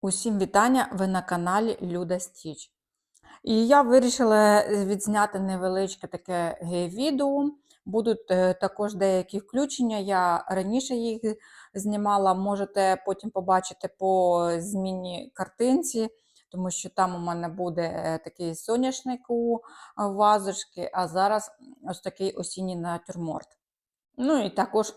Усім вітання! Ви на каналі Люда Стіч. І я вирішила е, відзняти невеличке таке відео. Будуть е, також деякі включення. Я раніше їх знімала, можете потім побачити по зміні картинці, тому що там у мене буде е, такий соняшник у вазочки, а зараз ось такий осінній натюрморт. Ну і також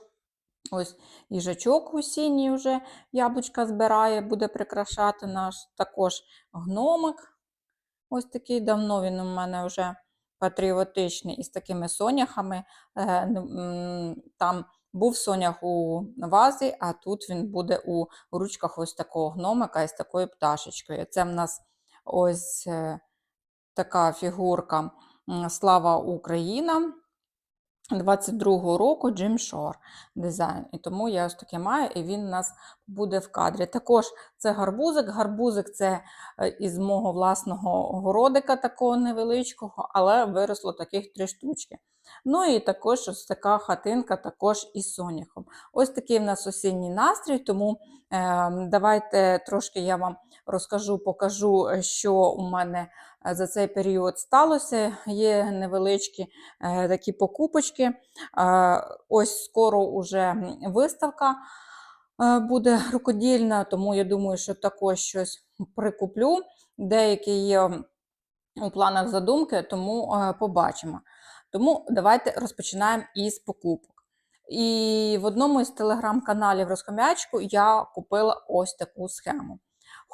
Ось їжачок осінній вже яблучка збирає, буде прикрашати наш також гномик. Ось такий давно він у мене вже патріотичний із такими соняхами. Е, там був сонях у вазі, а тут він буде у ручках ось такого гномика із такою пташечкою. Це в нас ось е, така фігурка Слава Україна! 22-го року Джим Шор дизайн. І тому я ось таке маю, і він у нас буде в кадрі. Також це гарбузик. Гарбузик це е, із мого власного городика, такого невеличкого, але виросло таких три штучки. Ну і також ось така хатинка також із соняхом. Ось такий в нас осінній настрій, тому е, давайте трошки я вам розкажу, покажу, що у мене е, за цей період сталося. Є невеличкі е, такі покупочки. Е, ось скоро вже виставка е, буде рукодільна, тому я думаю, що також щось прикуплю. Деякі є у планах задумки, тому е, побачимо. Тому давайте розпочинаємо із покупок. І в одному із телеграм-каналів Розхом'ячку я купила ось таку схему.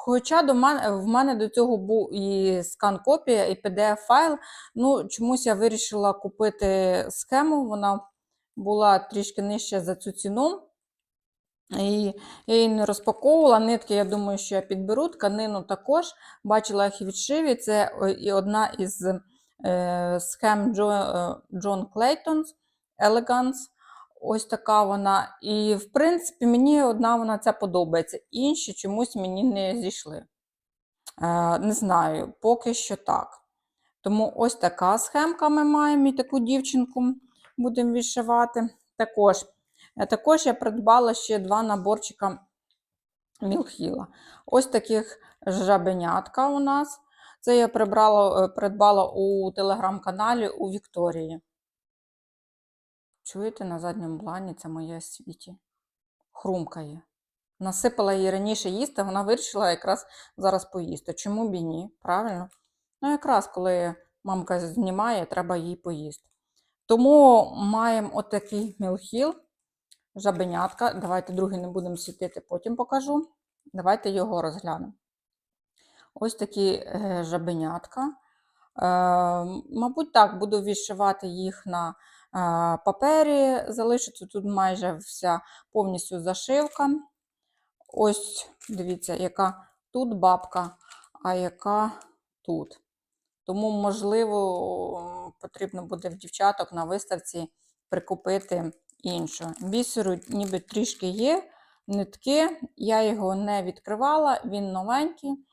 Хоча до мене, в мене до цього був і скан-копія, і PDF-файл, ну чомусь я вирішила купити схему, вона була трішки нижча за цю ціну. І я її не розпаковувала. Нитки, я думаю, що я підберу. Тканину також бачила їх відшиві. Це і одна із е, схем Джон Клейтонс Elegance. Ось така вона. І, в принципі, мені одна вона ця подобається. Інші чомусь мені не зійшли. Е, Не знаю, поки що так. Тому ось така схемка ми маємо і таку дівчинку будемо відшивати. Також е, також я придбала ще два наборчика Мілхіла. Ось таких жабенятка у нас. Це я прибрала, е, придбала у телеграм-каналі у Вікторії. Чуєте, на задньому плані це моє світі. Хрумкає. Насипала її раніше їсти, вона вирішила якраз зараз поїсти. Чому б і ні? Правильно? Ну, якраз коли мамка знімає, треба їй поїсти. Тому маємо отакий мілхіл, жабенятка. Давайте другий не будемо світити, потім покажу. Давайте його розглянемо. Ось такі е, жабенятка. Е, мабуть, так, буду відшивати їх на папері. Залишиться тут майже вся повністю зашивка. Ось, дивіться, яка тут бабка, а яка тут. Тому, можливо, потрібно буде в дівчаток на виставці прикупити іншу. Бісеру ніби трішки є, нитки, я його не відкривала, він новенький.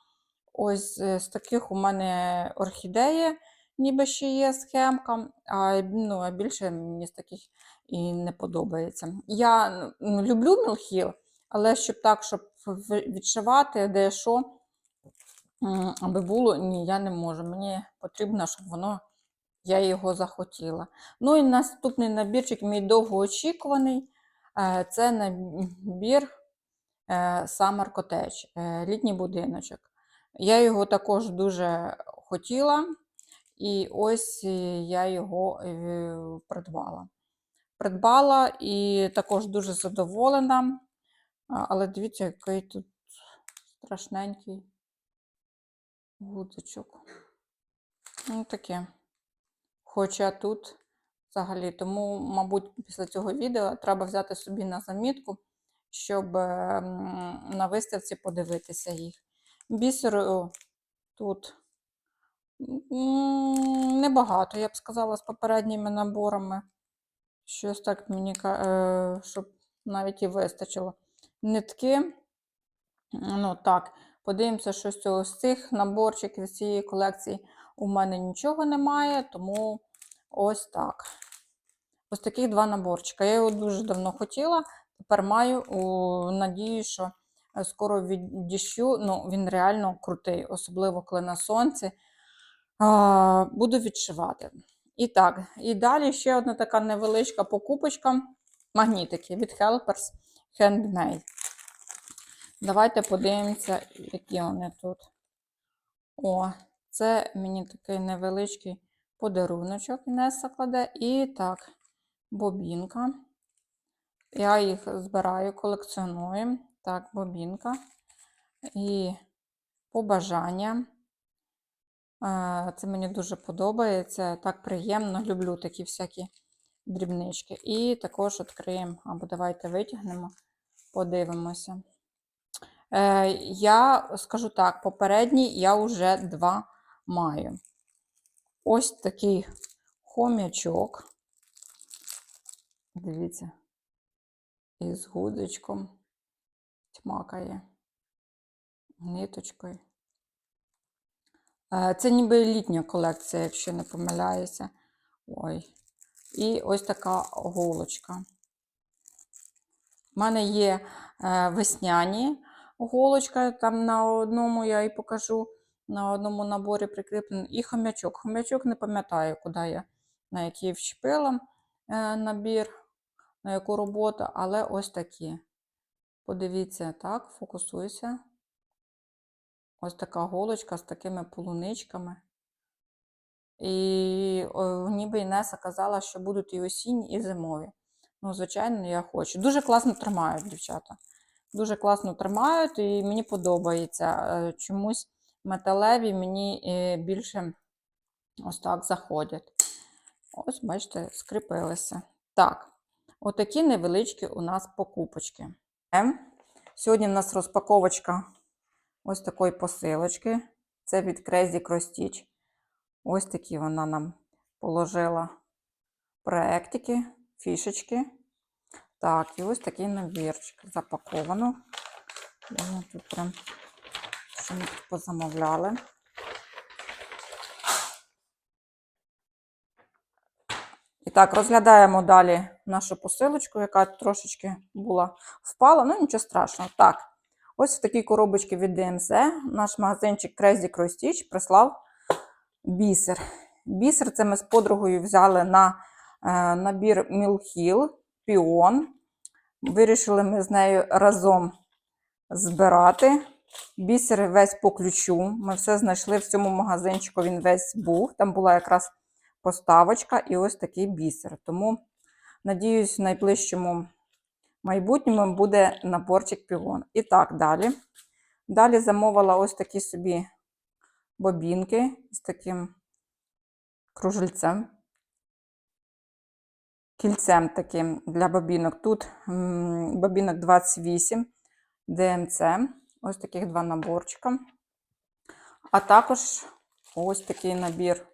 Ось е, з таких у мене орхідеї ніби ще є схемка, а ну, а більше мені з таких і не подобається. Я ну, люблю мілхіл, але щоб так, щоб відшивати, де що, аби було, ні, я не можу. Мені потрібно, щоб воно. Я його захотіла. Ну і наступний набірчик, мій довгоочікуваний, е, це набір е, Summer Cottage, е, літній будиночок. Я його також дуже хотіла. І ось е, я його е, придбала. Придбала і також дуже задоволена. Але дивіться, який тут страшненький гудзичок. Ну, таке. Хоча тут взагалі, тому, мабуть, після цього відео треба взяти собі на замітку, щоб на виставці подивитися їх. Бісеру тут Небагато, я б сказала, з попередніми наборами. Щось так мені, е, щоб навіть і вистачило. Нитки. Ну так, подивимося, що з цього з цих наборчиків з цієї колекції у мене нічого немає, тому ось так. Ось таких два наборчика. Я його дуже давно хотіла, тепер маю надію, що е, скоро віддіщу. Ну, він реально крутий, особливо коли на сонці. Буду відшивати. І так, і далі ще одна така невеличка покупочка. Магнітики від Helpers Handmade. Давайте подивимося, які вони тут. О, це мені такий невеличкий подаруночок Інеса кладе. І так, бобінка. Я їх збираю, колекціоную. Так, бобінка. І побажання. Це мені дуже подобається. Так приємно. Люблю такі всякі дрібнички. І також відкриємо, або давайте витягнемо, подивимося. Е, Я скажу так, попередній я вже два маю. Ось такий хомячок. Дивіться, із гудзичком тьмакає ниточкою. Е, Це ніби літня колекція, якщо не помиляюся. Ой. І ось така голочка. У мене є е, весняні голочка, там на одному я і покажу, на одному наборі прикріплений, і хомячок. Хомячок не пам'ятаю, куди я, на який вчепила е, набір, на яку роботу, але ось такі. Подивіться, так, фокусуйся. Ось така голочка з такими полуничками. І о, ніби Інеса казала, що будуть і осінні, і зимові. Ну, звичайно, я хочу. Дуже класно тримають, дівчата. Дуже класно тримають, і мені подобається. Е, Чомусь металеві мені е, більше ось так заходять. Ось, бачите, скріпилися. Так, отакі невеличкі у нас покупочки. Сьогодні в нас розпаковочка ось такої посилочки. Це від Crazy Cross Stitch. Ось такі вона нам положила проектики, фішечки. Так, і ось такий набірчик запаковано. Я тут прям що ми тут позамовляли. І так, розглядаємо далі нашу посилочку, яка трошечки була впала. Ну, нічого страшного. Так, ось в такій коробочці від DMC наш магазинчик Crazy Cross прислав бісер. Бісер це ми з подругою взяли на е, набір Milhill Піон. Вирішили ми з нею разом збирати. Бісер весь по ключу. Ми все знайшли в цьому магазинчику, він весь був. Там була якраз поставочка і ось такий бісер. Тому, надіюсь, в найближчому майбутньому буде наборчик піон. І так, далі. Далі замовила ось такі собі бобінки з таким кружельцем. Кільцем таким для бобінок. Тут бобінок 28 ДМЦ. Ось таких два наборчика. А також ось такий набір.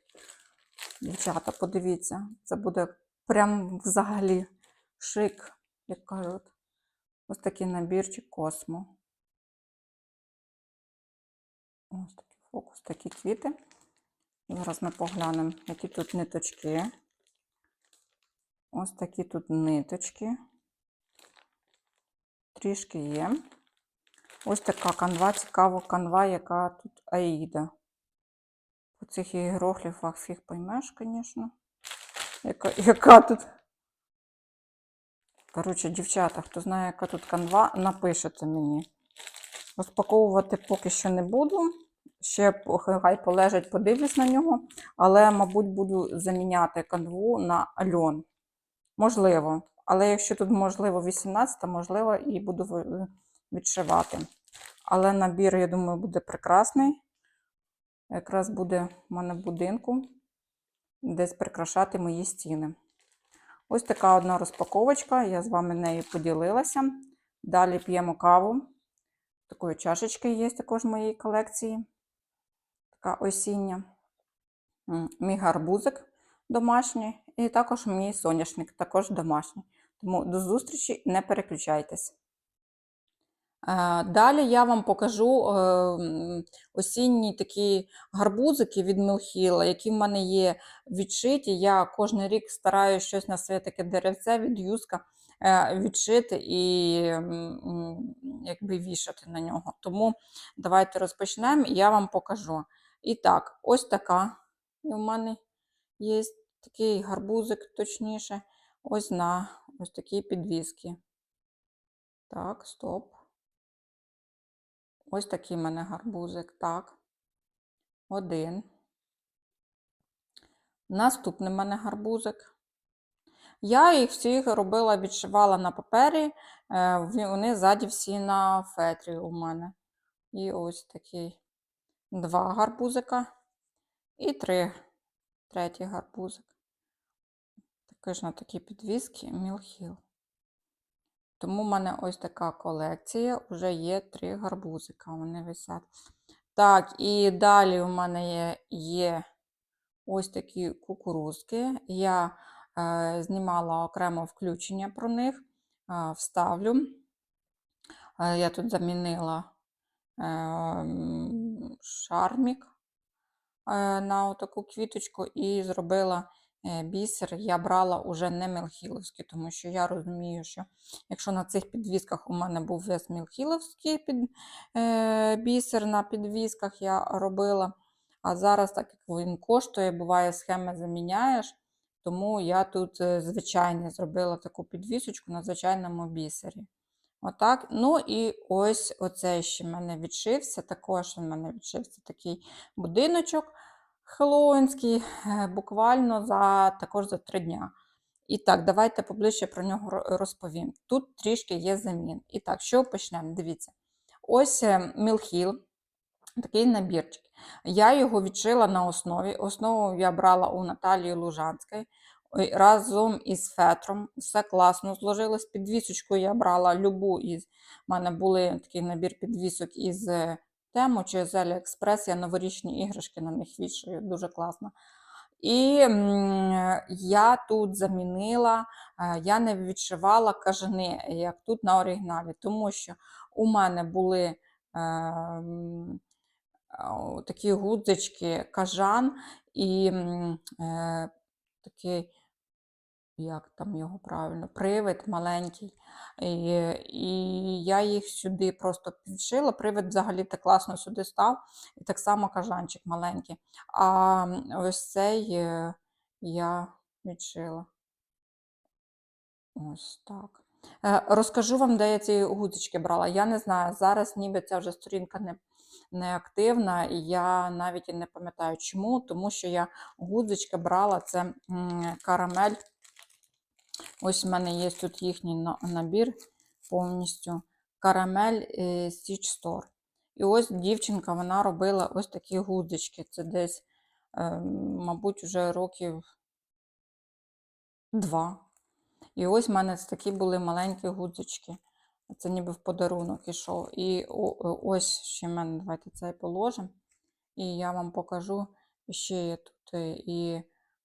Дівчата, подивіться, це буде прям взагалі шик, як кажуть. Ось такий набірчик космо. Ось такий фокус, такі квіти. Зараз ми поглянемо, які тут ниточки. Ось такі тут ниточки. Трішки є. Ось така канва, цікава канва, яка тут Аїда. По цих іерогліфах фіг поймеш, звісно. Яка, яка тут. Коротше, дівчата, хто знає, яка тут канва, напишете мені. Розпаковувати поки що не буду. Ще хай полежать, подивлюсь на нього. Але, мабуть, буду заміняти канву на Альон. Можливо. Але якщо тут, можливо, 18, можливо, і буду відшивати. Але набір, я думаю, буде прекрасний. Якраз буде в мене в будинку десь прикрашати мої стіни. Ось така одна розпаковочка. Я з вами нею поділилася. Далі п'ємо каву. Такої чашечки є також в моїй колекції. Така осіння. Мій гарбузик домашній. І також мій соняшник, також домашній. Тому до зустрічі, не переключайтесь. Е, Далі я вам покажу е, осінні такі гарбузики від Мілхіла, які в мене є відшиті. Я кожен рік стараюся щось на своє таке деревце від юска е, відшити і якби вішати на нього. Тому давайте розпочнемо і я вам покажу. І так, ось така. В мене є такий гарбузик, точніше, ось на ось такій підвіски. Так, стоп. Ось такий в мене гарбузик. Так. Один. Наступний в мене гарбузик. Я їх всіх робила, відшивала на папері, е, вони ззаді всі на фетрі у мене. І ось такий два гарбузика і три. Третій гарбузик. Такий ж на такі підвіски Мілхіл. Тому в мене ось така колекція, вже є три гарбузика, вони висять. Так, і далі у мене є, є ось такі кукурузки. Я е, знімала окремо включення про них, е, вставлю. Е, я тут замінила е, шармік е, на таку квіточку і зробила бісер. Я брала уже не мілхіловський, тому що я розумію, що якщо на цих підвісках у мене був весь мілхіловський під, е, бісер на підвісках я робила. А зараз, так як він коштує, буває, схеми заміняєш. Тому я тут е, звичайно зробила таку підвісочку на звичайному бісері. Отак. Ну і ось оцей ще в мене відшився. Також в мене відшився такий будиночок хеллоуінський, е, буквально за, також за три дня. І так, давайте поближче про нього розповім. Тут трішки є замін. І так, що почнемо? Дивіться. Ось Мілхіл, такий набірчик. Я його відшила на основі. Основу я брала у Наталії Лужанської разом із фетром. Все класно зложилось. Підвісочку я брала любу із. У мене були такий набір підвісок із е, Тему з Аліекспрес. Я новорічні іграшки на них вішаю. Дуже класно. І я тут замінила, е, я не відшивала кажани, як тут на оригіналі, тому що у мене були е, такі гудзички, кажан і е, такий, як там його правильно, привид маленький. І, і я їх сюди просто підшила. Привид взагалі так класно сюди став. І так само кажанчик маленький. А ось цей е, я відшила. Ось так. Е, Розкажу вам, де я ці гудзички брала. Я не знаю, зараз ніби ця вже сторінка не, активна, і я навіть і не пам'ятаю чому, тому що я гудзички брала це карамель. Ось в мене є тут їхній набір повністю. Карамель е, Stitch Store. І ось дівчинка вона робила ось такі гудзички. Це десь, е, мабуть, вже років два. І ось в мене такі були маленькі гудзички. Це ніби в подарунок ішов. І ось ще в мене, давайте цей положимо. І я вам покажу, ще є тут е, і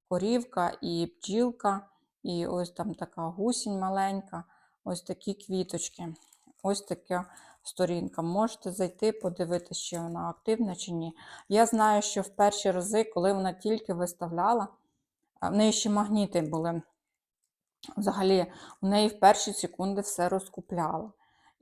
корівка, і бджілка, і ось там така гусінь маленька, ось такі квіточки. Ось така сторінка. Можете зайти, подивитися, чи вона активна чи ні. Я знаю, що в перші рази, коли вона тільки виставляла, в неї ще магніти були. Взагалі, у неї в перші секунди все розкупляла.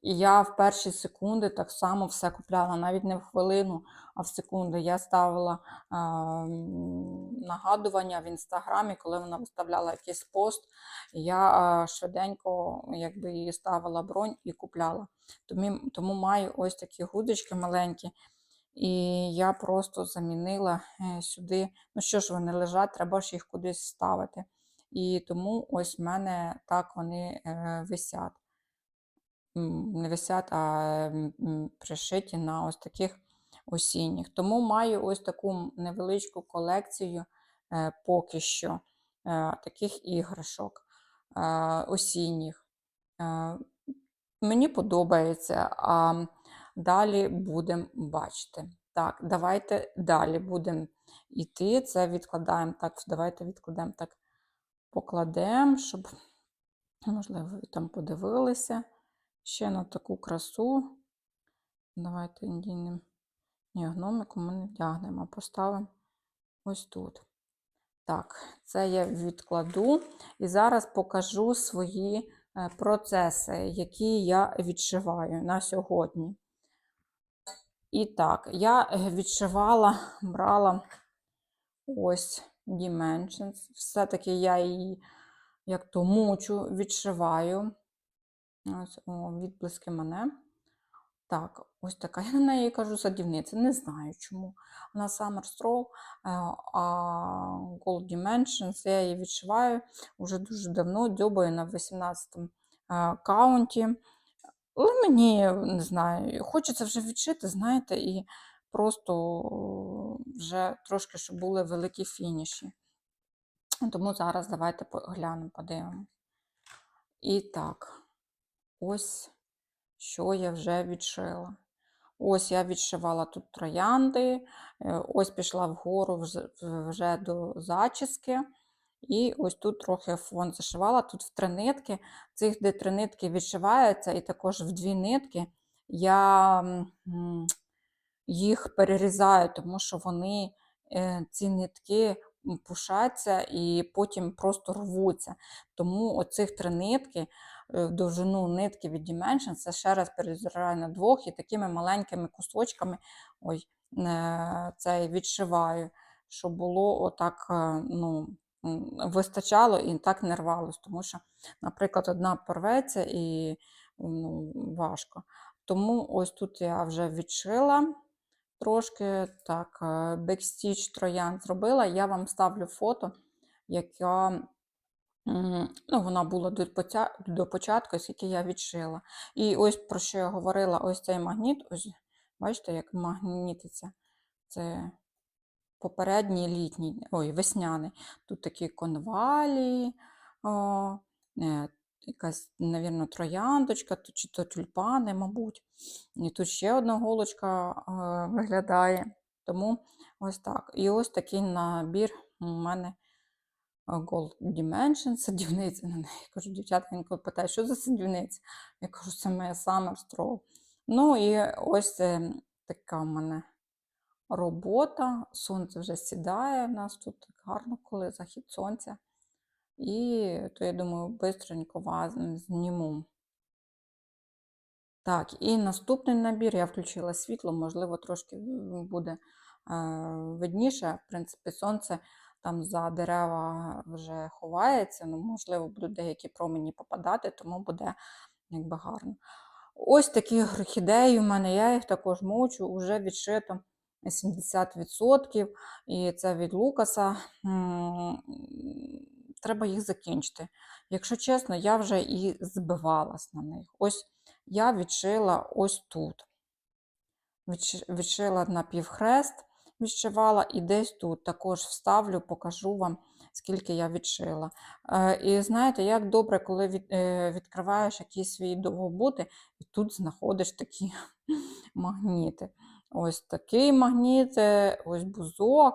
І я в перші секунди так само все купляла, навіть не в хвилину, а в секунди. Я ставила м, нагадування в інстаграмі, коли вона виставляла якийсь пост. Я а, швиденько якби, її ставила бронь і купляла. Тому, тому маю ось такі гудочки маленькі. І я просто замінила е, сюди. Ну що ж, вони лежать, треба ж їх кудись ставити. І тому ось в мене так вони е, висять. Не висять, а пришиті на ось таких осінніх. Тому маю ось таку невеличку колекцію е, поки що е, таких іграшок е, осінніх. Мені подобається, а далі будемо бачити. Так, давайте далі будемо йти. Це відкладаємо так, давайте відкладемо так покладемо, щоб, можливо, ви там подивилися ще на таку красу. Давайте дінемо. Ні, гномику ми не вдягнемо, а поставимо ось тут. Так, це я відкладу. І зараз покажу свої е, процеси, які я відшиваю на сьогодні. І так, я відшивала, брала ось Dimensions. Все-таки я її як то мучу, відшиваю. Ось, відблиски мене. Так, ось така. Я на неї кажу садівниця. Не знаю чому. Вона Summer Stroll, е, а Gold Dimensions я її відшиваю вже дуже давно, дзьобаю на 18-му е, каунті. Але мені, не знаю, хочеться вже відшити, знаєте, і просто вже трошки, щоб були великі фініші. Тому зараз давайте поглянемо, подивимось. І так, ось що я вже відшила. Ось я відшивала тут троянди, е, ось пішла вгору вже, до зачіски. І ось тут трохи фон зашивала. Тут в три нитки. Цих де три нитки відшиваються, і також в дві нитки я їх перерізаю, тому що вони, е, ці нитки пушаться і потім просто рвуться. Тому оцих три нитки довжину нитки від Dimension, це ще раз перезираю на двох і такими маленькими кусочками ой, е, це відшиваю, щоб було отак, е, ну, вистачало і так не рвалось. Тому що, наприклад, одна порветься і ну, важко. Тому ось тут я вже відшила трошки так, бекстіч троян зробила. Я вам ставлю фото, яка ну, вона була до, початку, скільки я відшила. І ось про що я говорила: ось цей магніт, ось бачите, як магнітиться. Це попередній літній, ой, весняний. Тут такі конвалії, о, е, якась, навірно, трояндочка, чи то тюльпани, мабуть. І тут ще одна голочка е, виглядає. Тому ось так. І ось такий набір у мене Gold Dimension, садівниця на неї. Я кажу, дівчатка інколи питають, що за садівниця? Я кажу, це моя Summer Stroll. Ну і ось така в мене робота. Сонце вже сідає. У нас тут гарно, коли захід сонця. І то, я думаю, бистренько вас зніму. Так, і наступний набір я включила світло, можливо, трошки буде е, видніше. В принципі, сонце там за дерева вже ховається, ну, можливо, будуть деякі промені попадати, тому буде якби гарно. Ось такі орхідеї у мене, я їх також мучу, вже відшито 70%, і це від Лукаса. Треба їх закінчити. Якщо чесно, я вже і збивалась на них. Ось я відшила ось тут. Відшила на півхрест, відшивала і десь тут також вставлю, покажу вам, скільки я відшила. Е, І знаєте, як добре, коли е, відкриваєш якісь свої довгобути, і тут знаходиш такі магніти. Ось такий магніт, е, ось бузок,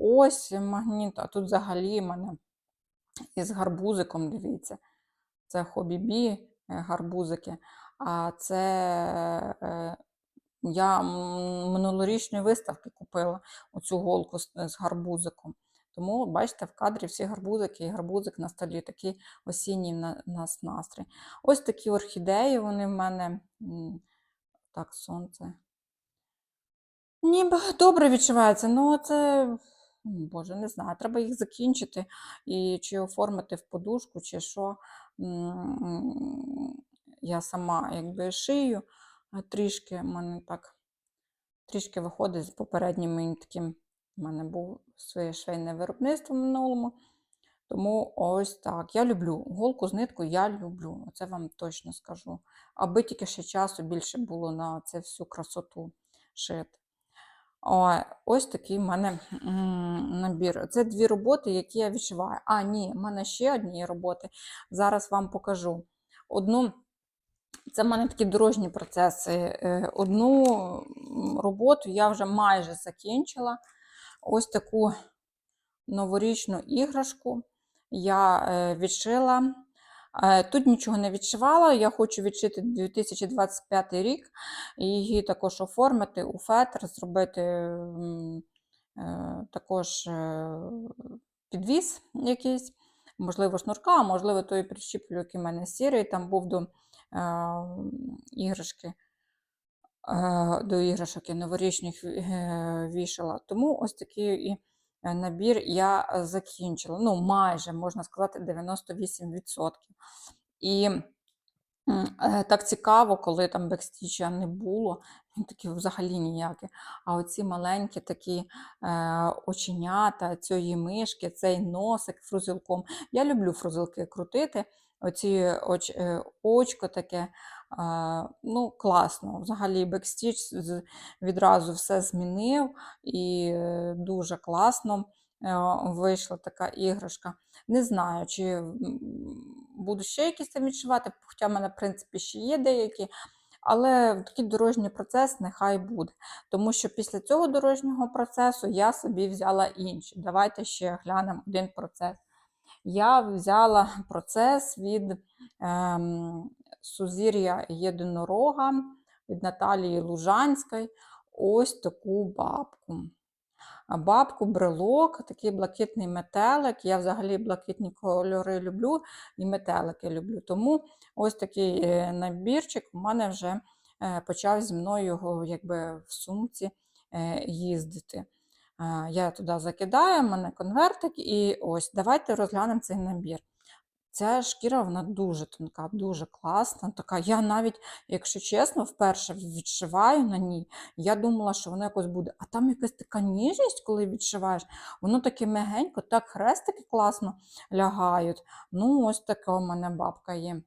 ось магніт, а тут взагалі мене із гарбузиком, дивіться. Це хобі-бі е, гарбузики. А це я минулорічної виставки купила оцю голку з, гарбузиком. Тому, бачите, в кадрі всі гарбузики і гарбузик на столі, такий осінній на- нас настрій. Ось такі орхідеї, вони в мене так, сонце. Ніби добре відчувається, ну це, боже, не знаю, треба їх закінчити і чи оформити в подушку, чи що. Я сама якби шию трішки, в мене так трішки виходить з попереднім таким. У мене був своє швейне виробництво в минулому. Тому ось так. Я люблю голку з ниткою, я люблю, це вам точно скажу. Аби тільки ще часу більше було на це всю красоту шити. Ось такий в мене набір. Це дві роботи, які я відшиваю. А, ні, в мене ще одні роботи. Зараз вам покажу. Одну, це в мене такі дорожні процеси. Е, Одну роботу я вже майже закінчила. Ось таку новорічну іграшку я е, відшила. Е, Тут нічого не відшивала, я хочу відшити 2025 рік, і її також оформити у фетр, зробити також підвіз якийсь. можливо, шнурка, а можливо, той прищіплю, який в мене сірий, там був до іграшки. До іграшок і новорічних е, вішала. Тому ось такий е, набір я е, закінчила. Ну, майже, можна сказати, 98%. І так цікаво, коли там бекстіча не було, він такі взагалі ніякі. А оці маленькі такі е, оченята, цієї мишки, цей носик фрузилком. Я люблю фрузилки крутити. Оці оч, е, очко таке. ну, класно. Взагалі, бекстіч відразу все змінив і е, дуже класно е, вийшла така іграшка. Не знаю, чи буду ще якісь там відшивати, хоча в мене, в принципі, ще є деякі. Але такий дорожній процес нехай буде. Тому що після цього дорожнього процесу я собі взяла інші. Давайте ще глянемо один процес. Я взяла процес від ем, Сузір'я Єдинорога від Наталії Лужанської. Ось таку бабку. Бабку, брелок, такий блакитний метелик. Я взагалі блакитні кольори люблю і метелики люблю. Тому ось такий е, набірчик у мене вже е, почав зі мною якби в сумці е, їздити. Я туди закидаю, в мене конвертик, і ось давайте розглянемо цей набір. Ця шкіра вона дуже тонка, дуже класна. Така. Я навіть, якщо чесно, вперше відшиваю на ній. Я думала, що воно якось буде. А там якась така ніжність, коли відшиваєш, воно таке мягенько, так хрестики класно лягають. Ну, ось така у мене бабка є.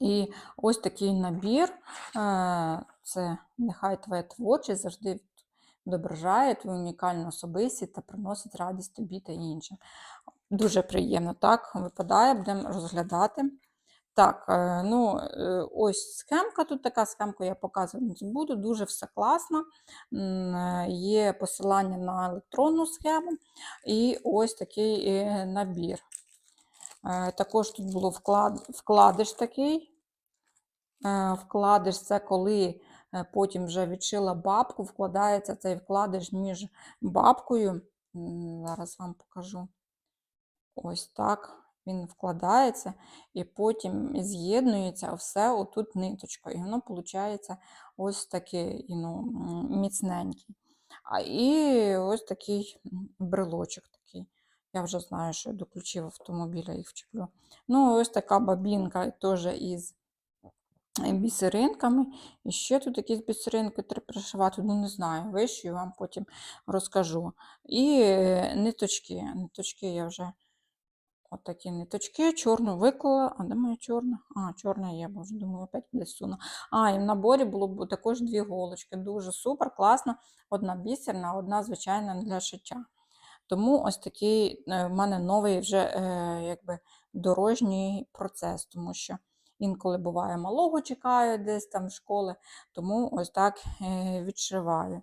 І ось такий набір. е, Це нехай твоя творчість завжди відображає твою унікальну особистість та приносить радість тобі та іншим. Дуже приємно, так, випадає, будемо розглядати. Так, е, ну, е, ось схемка тут така схемка, я показувати не буду, дуже все класно. Е, Є посилання на електронну схему і ось такий набір. Також тут було вклад, вкладиш такий. Вкладиш це коли потім вже відшила бабку, вкладається цей вкладиш між бабкою. Зараз вам покажу. Ось так він вкладається, і потім з'єднується все отут ниточкою. І воно виходить ось такий ну, міцненький. А і ось такий брелочок такий. Я вже знаю, що до ключів автомобіля їх вчеплю. Ну, ось така бабінка теж із бісеринками. І ще тут якісь бісеринки треба пришивати, ну не знаю, вишию вам потім розкажу. І е, ниточки. Ниточки я вже От ниточки, чорну виклала. А де моя чорна? А, чорна є, боже, думаю, опять десь суну. А, і в наборі було б також дві голочки. Дуже супер, класно. Одна бісерна, одна звичайна для шиття. Тому ось такий е, в мене новий вже е, якби дорожній процес, тому що інколи буває малого чекаю десь там в школи, тому ось так е, відшиваю.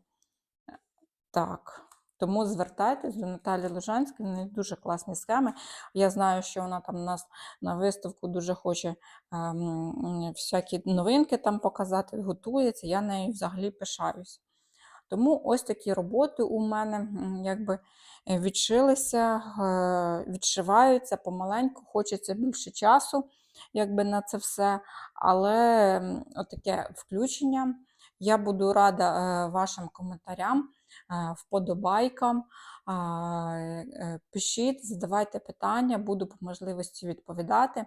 Так. Тому звертайтесь до Наталі Лежанської, в неї дуже класні схеми. Я знаю, що вона там у нас на виставку дуже хоче ем, всякі новинки там показати, готується. Я нею взагалі пишаюсь. Тому ось такі роботи у мене якби е, відшилися, е, відшиваються помаленьку, хочеться більше часу якби на це все. Але м, отаке включення. Я буду рада е, вашим коментарям, е, вподобайкам. Е, Пишіть, задавайте питання, буду по можливості відповідати.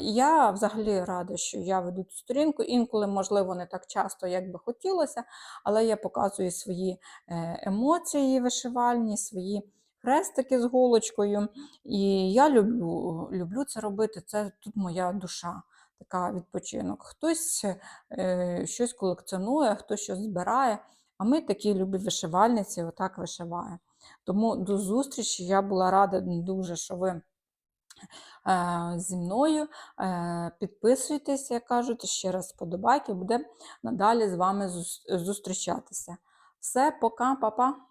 Я взагалі рада, що я веду цю сторінку. Інколи, можливо, не так часто, як би хотілося, але я показую свої емоції вишивальні, свої хрестики з голочкою. І я люблю, люблю це робити. Це тут моя душа, така відпочинок. Хтось е, щось колекціонує, хтось щось збирає. А ми такі любі вишивальниці, отак вишиваємо. Тому до зустрічі. Я була рада дуже, що ви е, зі мною. Е, Підписуйтесь, як кажуть, ще раз вподобайки, буде надалі з вами зустрічатися. Все, пока, па-па.